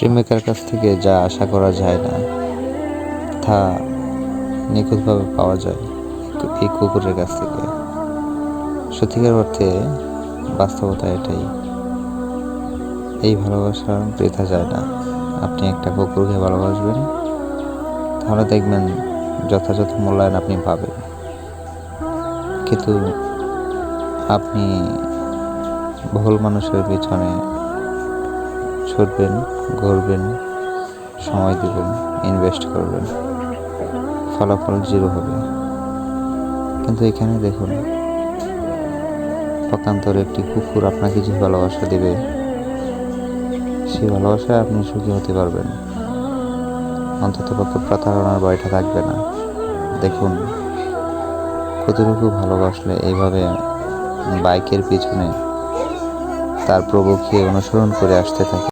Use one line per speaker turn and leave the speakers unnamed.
প্রেমিকার কাছ থেকে যা আশা করা যায় না, তা নিখুঁতভাবে পাওয়া যায় এই কুকুরের কাছ থেকে। সত্যিকার অর্থে বাস্তবতা এটাই। এই ভালোবাসা বৃথা যায় না। আপনি একটা কুকুরকে ভালোবাসবেন, তাহলে দেখবেন যথাযথ মূল্যায়ন আপনি পাবেন। কিন্তু আপনি ভুল মানুষের পিছনে ছুটবেন ঘুরবেন, সময় দেবেন ইনভেস্ট করবেন। ফলাফল জিরো হবে। কিন্তু এখানে দেখুন পক্ষান্তরে একটি কুকুর আপনাকে যে ভালোবাসা দেবে, সেই ভালোবাসায় আপনি সুখী হতে পারবেন। অন্তত পক্ষে প্রতারণার ভয়টা থাকবে না। দেখুন, কতটুকু ভালোবাসলে এইভাবে বাইকের পিছনে তার প্রভুকে অনুসরণ করে আসতে থাকে।